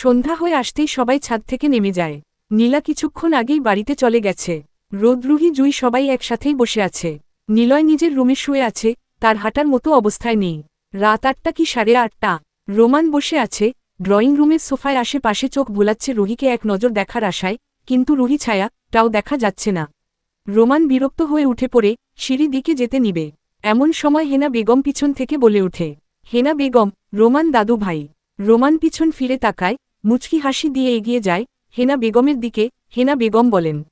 সন্ধ্যা হয়ে আসতেই সবাই ছাদ থেকে নেমে যায়। নীলা কিছুক্ষণ আগেই বাড়িতে চলে গেছে। রোদরুহি জুই সবাই একসাথেই বসে আছে। নিলয় নিজের রুমে শুয়ে আছে, তার হাঁটার মতো অবস্থায় নেই। রাত আটটা কি সাড়ে আটটা? রোমান বসে আছে, ড্রয়িং রুমের সোফায় আশেপাশে চোখ ভোলাচ্ছে রুহিকে এক নজর দেখার আশায়, কিন্তু রুহি ছায়া, তাও দেখা যাচ্ছে না। রোমান বিরক্ত হয়ে উঠে পড়ে, সিঁড়ি দিকে যেতে নিবে। এমন সময় হেনা বেগম পিছন থেকে বলে ওঠে, হেনা বেগম, রোমান দাদু ভাই রোমান পিছন ফিরে তাকায় মুচকি হাসি দিয়ে এগিয়ে যায়, হেনা বেগমের দিকে, হেনা বেগম বলেন,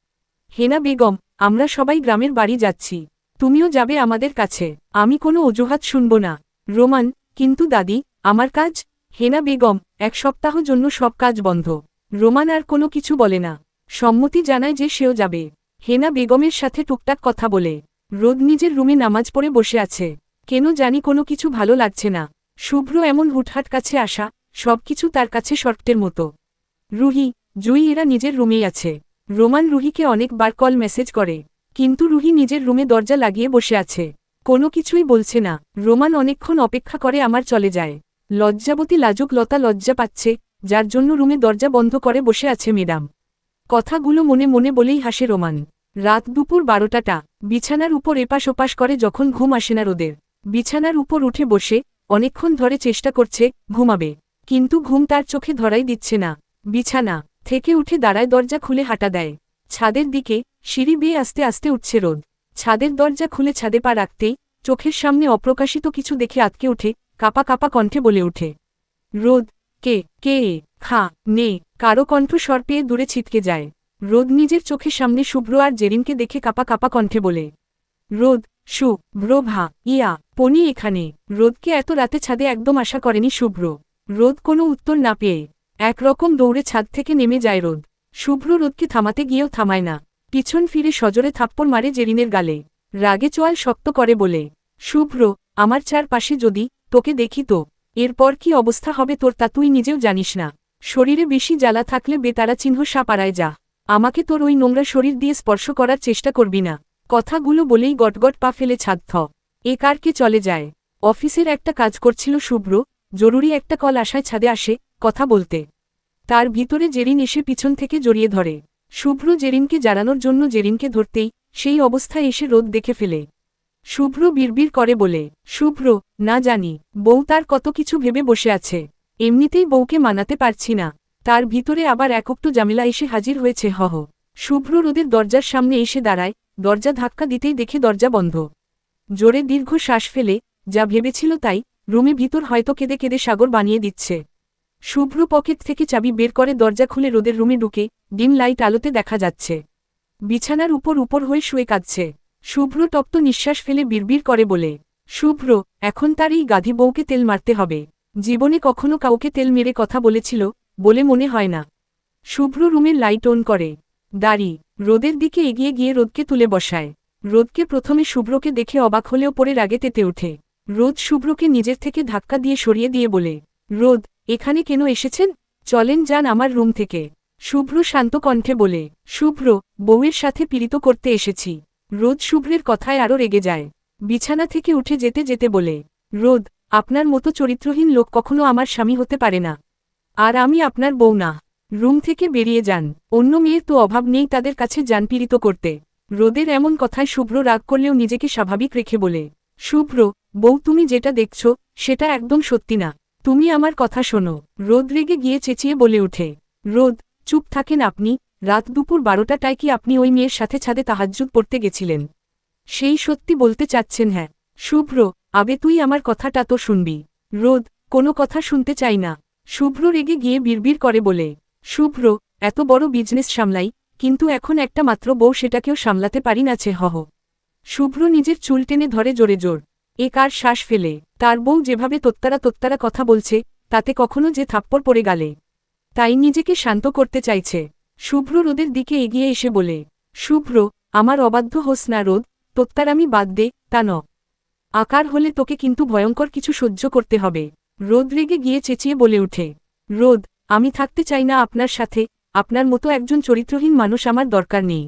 হেনা বেগম, আমরা সবাই গ্রামের বাড়ি যাচ্ছি। তুমিও যাবে আমাদের কাছে। আমি কোনো অজুহাত শুনব না। রোমান, কিন্তু দাদি, আমার কাজ? হেনা বেগম, এক সপ্তাহ জন্য সব কাজ বন্ধ। রোমান আর কোনো কিছু বলে না। সম্মতি জানায় যে সেও যাবে। হেনা বেগমের সাথে টুকটাক কথা বলে, রোদ নিজের রুমে নামাজ পড়ে বসে আছে। কেন জানি কোনো কিছু ভালো লাগছে না। শুভ্র এমন হুটহাট কাছে আসা সবকিছু তার কাছে শর্টের মতো। রুহি, জুই এরা নিজের রুমেই আছে। রোমান রুহিকে অনেকবার কল মেসেজ করে, কিন্তু রুহি নিজের রুমে দরজা লাগিয়ে বসে আছে। কোনো কিছুই বলছে না। রোমান অনেকক্ষণ অপেক্ষা করে আমার চলে যায়। লজ্জাবতী লাজুক লতা লজ্জা পাচ্ছে, যার জন্য রুমে দরজা বন্ধ করে বসে আছে ম্যাডাম। কথাগুলো মনে মনে বলেই হাসে রোমান। রাত দুপুর বারোটাটা, বিছানার উপর এপাশ ওপাশ করে যখন ঘুম আসে না রোদের। বিছানার উপর উঠে বসে, অনেকক্ষণ ধরে চেষ্টা করছে, ঘুমাবে। কিন্তু ঘুম তার চোখে ধরাই দিচ্ছে না। বিছানা থেকে উঠে দাঁড়ায় দরজা খুলে হাঁটা দেয়। ছাদের দিকে সিঁড়ি বেয়ে আস্তে আস্তে উঠছে রোদ। ছাদের দরজা খুলে ছাদে পা রাখতেই চোখের সামনে অপ্রকাশিত কিছু দেখে আতকে উঠে কাপা কাপা কণ্ঠে বলে ওঠে, রোদ, কে কে? খা, নে। কারও কণ্ঠ স্বর পেয়ে দূরে ছিটকে যায়। রোদ নিজের চোখের সামনে শুভ্র আর জেরিনকে দেখে কাপা কাপা কণ্ঠে বলে, রোদ সু ভ্রভা ইয়া, পনি এখানে। রোদকে এত রাতে ছাদে একদম আশা করেনি শুভ্র। রোদ কোনো উত্তর না পেয়ে একরকম দৌড়ে ছাদ থেকে নেমে যায় রোদ। শুভ্র রোদকে থামাতে গিয়েও থামায় না। পিছন ফিরে সজরে থাপ্পড় মারে জেরিনের গালে। রাগে চোয়াল শক্ত করে বলে, শুভ্র, আমার চারপাশে যদি তোকে দেখি তো, এরপর কি অবস্থা হবে তোর তা তুই নিজেও জানিস না। শরীরে বেশি জ্বালা থাকলে বেতারা চিহ্ন সাপাড়ায় যা। আমাকে তোর ওই নোংরা শরীর দিয়ে স্পর্শ করার চেষ্টা করবি না কথাগুলো বলেই গটগট পা ফেলে ছাদ থ। এ কারকে চলে যায়? অফিসের একটা কাজ করছিল শুভ্র জরুরি একটা কল আসায় ছাদে আসে, কথা বলতে। তার ভিতরে জেরিন এসে পিছন থেকে জড়িয়ে ধরে। শুভ্র জেরিনকে জানানোর জন্য জেরিনকে ধরতেই সেই অবস্থায় এসে রোদ দেখে ফেলে। শুভ্র বিড়বিড় করে বলে, শুভ্র, না জানি, বউ তার কত কিছু ভেবে বসে আছে। এমনিতেই বউকে মানাতে পারছি না। তার ভিতরে আবার একটু জামিলা এসে হাজির হয়েছে, হহ শুভ্র রোদের দরজার সামনে এসে দাঁড়ায়, দরজা ধাক্কা দিতেই দেখে দরজা বন্ধ। জোরে দীর্ঘ শ্বাস ফেলে, যা ভেবেছিল তাই রুমে ভিতর হয়তো কেঁদে কেঁদে সাগর বানিয়ে দিচ্ছে। শুভ্র পকেট থেকে চাবি বের করে দরজা খুলে রোদের রুমে ঢুকে ডিম লাইট আলোতে দেখা যাচ্ছে। বিছানার উপর উপর হয়ে শুয়ে কাঁদছে। শুভ্র তপ্ত নিঃশ্বাস ফেলে বিড়বিড় করে বলে, শুভ্র, এখন তার এই গাধি বউকে তেল মারতে হবে। জীবনে কখনো কাউকে তেল মেরে কথা বলেছিল বলে মনে হয় না। শুভ্র রুমের লাইট অন করে। দাড়ি, রোদের দিকে এগিয়ে গিয়ে রোদকে তুলে বসায়। রোদকে প্রথমে শুভ্রকে দেখে অবাক হলেও পরে রাগে তেতে ওঠে। রোদ শুভ্রকে নিজের থেকে ধাক্কা দিয়ে সরিয়ে দিয়ে বলে, রোদ, এখানে কেন এসেছেন? চলেন যান আমার রুম থেকে। শুভ্র শান্ত কণ্ঠে বলে, শুভ্র, বউয়ের সাথে পীড়িত করতে এসেছি। রোদ শুভ্রের কথায় আরও রেগে যায়। বিছানা থেকে উঠে যেতে যেতে বলে, রোদ, আপনার মতো চরিত্রহীন লোক কখনো আমার স্বামী হতে পারে না। আর আমি আপনার বউ না। রুম থেকে বেরিয়ে যান। অন্য মেয়ের তো অভাব নেই তাদের কাছে যান পীড়িত করতে। রোদের এমন কথায় শুভ্র রাগ করলেও নিজেকে স্বাভাবিক রেখে বলে, শুভ্র বউ, তুমি যেটা দেখছ, সেটা একদম সত্যি না। তুমি আমার কথা শোনো। রোদ রেগে গিয়ে চেঁচিয়ে বলে উঠে রোদ, চুপ থাকেন আপনি। রাত দুপুর বারোটাটায় কি আপনি ওই মেয়ের সাথে ছাদে তাহাজ্জুদ পড়তে গেছিলেন? সেই সত্যি বলতে চাচ্ছেন হ্যাঁ। শুভ্র আবে তুই আমার কথাটা তো শুনবি। রোদ, কোনো কথা শুনতে চাই না। শুভ্র রেগে গিয়ে বিড়বিড় করে বলে, শুভ্র, এত বড় বিজনেস সামলাই, কিন্তু এখন একটা মাত্র বউ সেটাকেও সামলাতে পারি না ছে হহ শুভ্র নিজের চুল টেনে ধরে জোরে জোর এ কার শ্বাস ফেলে? তার বউ যেভাবে তোত্তারা তোত্তারা কথা বলছে, তাতে কখনো যে থাপ্পড় পড়ে গালে। তাই নিজেকে শান্ত করতে চাইছে। শুভ্র রোদের দিকে এগিয়ে এসে বলে, শুভ্র, আমার অবাধ্য হোস না রোদ তোত্তারামি বাদ দে, তা ন আকার হলে তোকে কিন্তু ভয়ঙ্কর কিছু সহ্য করতে হবে। রোদ রেগে গিয়ে চেঁচিয়ে বলে উঠে রোদ, আমি থাকতে চাই না আপনার সাথে, আপনার মতো একজন চরিত্রহীন মানুষ আমার দরকার নেই।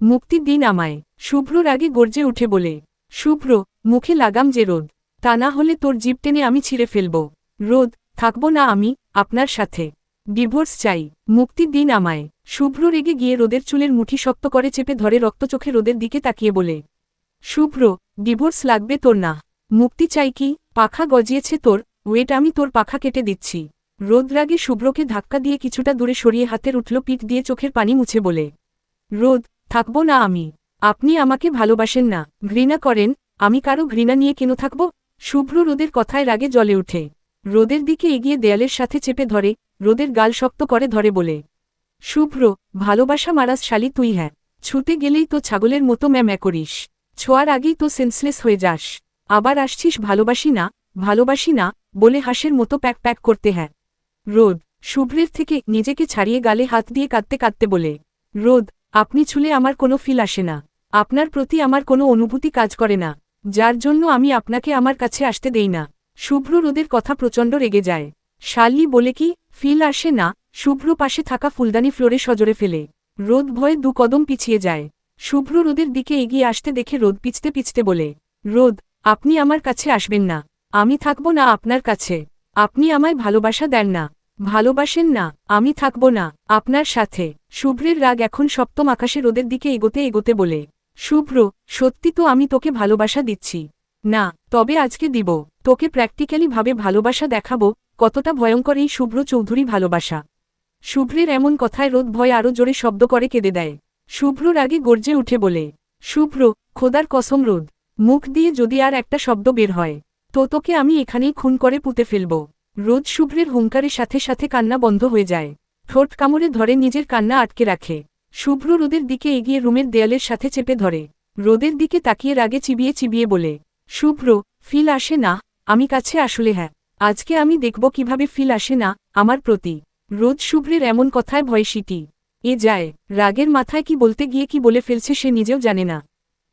মুক্তি দিন আমায়। শুভ্র রাগে গর্জে উঠে বলে, শুভ্র মুখে লাগাম যে রোদ, তা না হলে তোর জিপ টেনে আমি ছিঁড়ে ফেলব। রোদ, থাকব না আমি, আপনার সাথে। ডিভোর্স চাই, মুক্তি দিন আমায়। শুভ্র রেগে গিয়ে রোদের চুলের মুঠি শক্ত করে চেপে ধরে রক্তচোখে রোদের দিকে তাকিয়ে বলে, শুভ্র, ডিভোর্স লাগবে তোর না। মুক্তি চাই কি? পাখা গজিয়েছে তোর, ওয়েট আমি তোর পাখা কেটে দিচ্ছি। রোদ রাগে শুভ্রকে ধাক্কা দিয়ে কিছুটা দূরে সরিয়ে হাতের উঠল পিঠ দিয়ে চোখের পানি মুছে বলে, রোদ, থাকব না আমি। আপনি আমাকে ভালোবাসেন না, ঘৃণা করেন আমি কারও ঘৃণা নিয়ে কেন থাকব? শুভ্র রোদের কথায় রাগে জ্বলে উঠে। রোদের দিকে এগিয়ে দেয়ালের সাথে চেপে ধরে, রোদের গাল শক্ত করে ধরে বলে, শুভ্র, ভালোবাসা মারাস শালি তুই হ্যাঁ। ছুটে গেলেই তো ছাগলের মতো ম্যাম করিস। ছোঁয়ার আগেই তো সেন্সলেস হয়ে যাস। আবার আসছিস ভালোবাসি না ভালোবাসি না, বলে হাঁসের মতো প্যাক প্যাক করতে হ্যাঁ। রোদ, শুভ্রের থেকে নিজেকে ছাড়িয়ে গালে হাত দিয়ে কাঁদতে কাঁদতে বলে, রোদ, আপনি ছুলে আমার কোনো ফিল আসে না। আপনার প্রতি আমার কোনো অনুভূতি কাজ করে না। যার জন্য আমি আপনাকে আমার কাছে আসতে দেই না। শুভ্র রোদের কথা প্রচণ্ড রেগে যায়। শালি বলে কি, ফিল আসে না, শুভ্র পাশে থাকা ফুলদানি ফ্লোরে সজরে ফেলে। রোদ ভয়ে দু কদম পিছিয়ে যায়। শুভ্র রোদের দিকে এগিয়ে আসতে দেখে রোদ পিছতে পিছতে বলে, রোদ, আপনি আমার কাছে আসবেন না। আমি থাকব না আপনার কাছে। আপনি আমায় ভালোবাসা দেন না। ভালোবাসেন না, আমি থাকব না, আপনার সাথে। শুভ্রের রাগ এখন সপ্তম আকাশে রোদের দিকে এগোতে এগোতে বলে শুভ্র, সত্যি তো আমি তোকে ভালোবাসা দিচ্ছি। না, তবে আজকে দিব। তোকে প্র্যাকটিক্যালি ভাবে ভালোবাসা দেখাবো, কতটা ভয়ঙ্কর এই শুভ্র চৌধুরী ভালোবাসা। শুভ্রের এমন কথায় রোদ ভয় আরও জোরে শব্দ করে কেঁদে দেয়। শুভ্র রাগে গর্জে উঠে বলে, শুভ্র, খোদার কসম রোদ, মুখ দিয়ে যদি আর একটা শব্দ বের হয়, তো তোকে আমি এখানেই খুন করে পুঁতে ফেলব রোদ শুভ্রের হুঙ্কারের সাথে সাথে কান্না বন্ধ হয়ে যায়। ঠোঁট কামড়ে ধরে নিজের কান্না আটকে রাখে। শুভ্র রোদের দিকে এগিয়ে রুমের দেয়ালের সাথে চেপে ধরে। রোদের দিকে তাকিয়ে রাগে চিবিয়ে চিবিয়ে বলে, শুভ্র, ফিল আসে না, আমি কাছে আসলে হ্যাঁ। আজকে আমি দেখব কীভাবে ফিল আসে না, আমার প্রতি। রোদ শুভ্রের এমন কথায় ভয় সিটি এ যায়, রাগের মাথায় কি বলতে গিয়ে কি বলে ফেলছে সে নিজেও জানে না।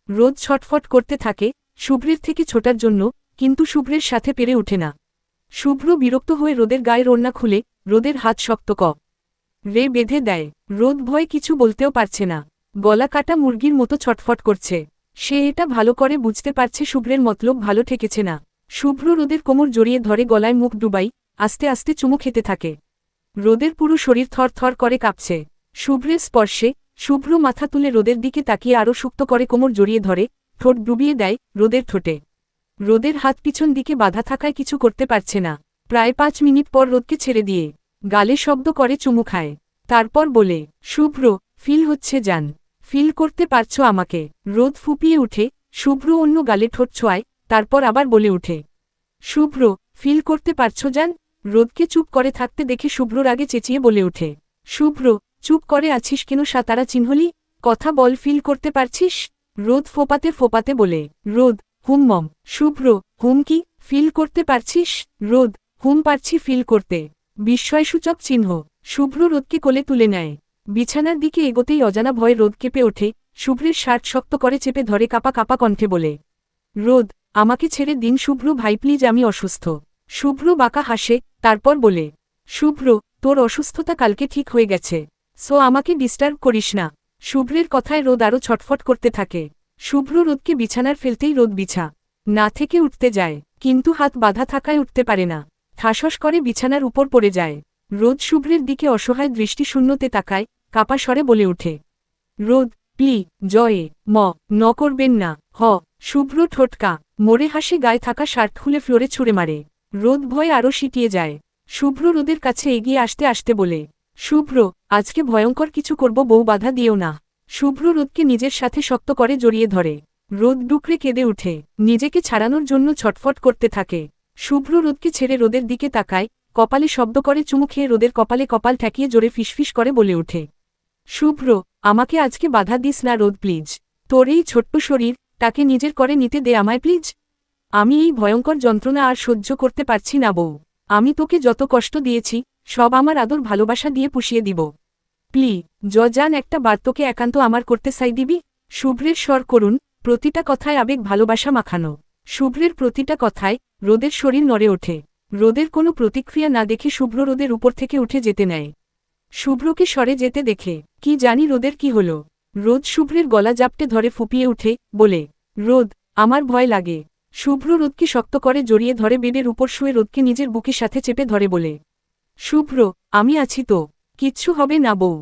রোদ ছটফট করতে থাকে, শুভ্রের থেকে ছোটার জন্য, কিন্তু শুভ্রের সাথে পেরে ওঠে না। শুভ্র বিরক্ত হয়ে রোদের গায়ের ওড়না খুলে, রোদের হাত শক্ত ক। রে বেঁধে দেয়। রোদ ভয় কিছু বলতেও পারছে না। গলা কাটা মুরগির মতো ছটফট করছে। সে এটা ভালো করে বুঝতে পারছে শুভ্রের মতলব ভালো ঠেকেছে না। শুভ্র রোদের কোমর জড়িয়ে ধরে গলায় মুখ ডুবাই, আস্তে আস্তে চুমু খেতে থাকে। রোদের পুরো শরীর থর থর করে কাঁপছে। শুভ্রের স্পর্শে, শুভ্র মাথা তুলে রোদের দিকে তাকিয়ে আরও সুক্ত করে কোমর জড়িয়ে ধরে, ঠোঁট ডুবিয়ে দেয় রোদের ঠোঁটে। রোদের হাত পিছন দিকে বাধা থাকায় কিছু করতে পারছে না। প্রায় পাঁচ মিনিট পর রোদকে ছেড়ে দিয়ে গালে শব্দ করে চুমু খায়। তারপর বলে, শুভ্র, ফিল হচ্ছে যান ফিল করতে পারছ আমাকে। রোদ ফুপিয়ে উঠে, শুভ্র অন্য গালে ঠোঁট ছোঁয়ায়, তারপর আবার বলে উঠে শুভ্র, ফিল করতে পারছ যান রোদকে চুপ করে থাকতে দেখে শুভ্রর আগে চেঁচিয়ে বলে ওঠে, শুভ্র, চুপ করে আছিস কেন সাতারা চিহ্নলি কথা বল, ফিল করতে পারছিস? রোদ ফোপাতে ফোপাতে বলে, রোদ, হুম মম, শুভ্র, হুম কি? ফিল করতে পারছিস? রোদ, হুম পারছি ফিল করতে। বিস্ময়সূচক চিহ্ন। শুভ্র রোদকে কোলে তুলে নেয়। বিছানার দিকে এগোতেই অজানা ভয়ে রোদ কেঁপে ওঠে। শুভ্রের শার্ট শক্ত করে চেপে ধরে কাপা কাপা কণ্ঠে বলে, রোদ, আমাকে ছেড়ে দিন শুভ্র, ভাই, প্লিজ আমি অসুস্থ। শুভ্র বাঁকা হাসে, তারপর বলে, শুভ্র, তোর অসুস্থতা কালকে ঠিক হয়ে গেছে। সো আমাকে ডিস্টার্ব করিস না। শুভ্রের কথায় রোদ আরও ছটফট করতে থাকে। শুভ্র রোদকে বিছানার ফেলতেই রোদ বিছা। না থেকে উঠতে যায়, কিন্তু হাত বাধা থাকায় উঠতে পারে না। ঠাসস করে বিছানার উপর পড়ে যায়। রোদ শুভ্রের দিকে অসহায় দৃষ্টি শূন্যতে তাকায় কাপা বলে ওঠে, রোদ, প্লি, জয়ে, ম, ন করবেন না, হ, শুভ্র ঠোটকা মোড়ে হাসে গায়ে থাকা শার্ট খুলে ফ্লোরে ছুঁড়ে মারে। রোদ ভয়ে আরও সিটিয়ে যায়। শুভ্র রোদের কাছে এগিয়ে আসতে আসতে বলে, শুভ্র, আজকে ভয়ঙ্কর কিছু করব, বউ বাধা দিও না। শুভ্র রোদকে নিজের সাথে শক্ত করে জড়িয়ে ধরে। রোদ ডুকরে কেঁদে উঠে নিজেকে ছাড়ানোর জন্য ছটফট করতে থাকে। শুভ্র রোদকে ছেড়ে রোদের দিকে তাকায়, কপালে শব্দ করে, চুমু খেয়ে রোদের কপালে কপাল ঠেকিয়ে জোরে ফিসফিস করে বলে ওঠে। শুভ্র, আমাকে আজকে বাধা দিস না রোদ, প্লিজ। তোর এই ছোট্ট শরীর, তাকে নিজের করে নিতে দে আমায়, প্লিজ। আমি এই ভয়ঙ্কর যন্ত্রণা আর সহ্য করতে পারছি না, বউ। আমি তোকে যত কষ্ট দিয়েছি, সব আমার আদর ভালোবাসা দিয়ে পুষিয়ে দিব। প্লি জান একটা বার তোকে একান্ত আমার করতে চাই দিবি? শুভ্রের স্বর করুন, প্রতিটা কথায় আবেগ ভালোবাসা মাখানো। শুভ্রের প্রতিটা কথায় রোদের শরীর নড়ে ওঠে। রোদের কোনো প্রতিক্রিয়া না দেখে শুভ্র রোদের উপর থেকে উঠে যেতে নেয়। শুভ্রকে সরে যেতে দেখে, কি জানি রোদের কি হল? রোদ শুভ্রের গলা জাপটে ধরে ফুপিয়ে উঠে, বলে, রোদ, আমার ভয় লাগে। শুভ্র রোদকে শক্ত করে জড়িয়ে ধরে বেডের উপর শুয়ে রোদকে নিজের বুকের সাথে চেপে ধরে বলে, শুভ্র, আমি আছি তো, কিচ্ছু হবে না বউ।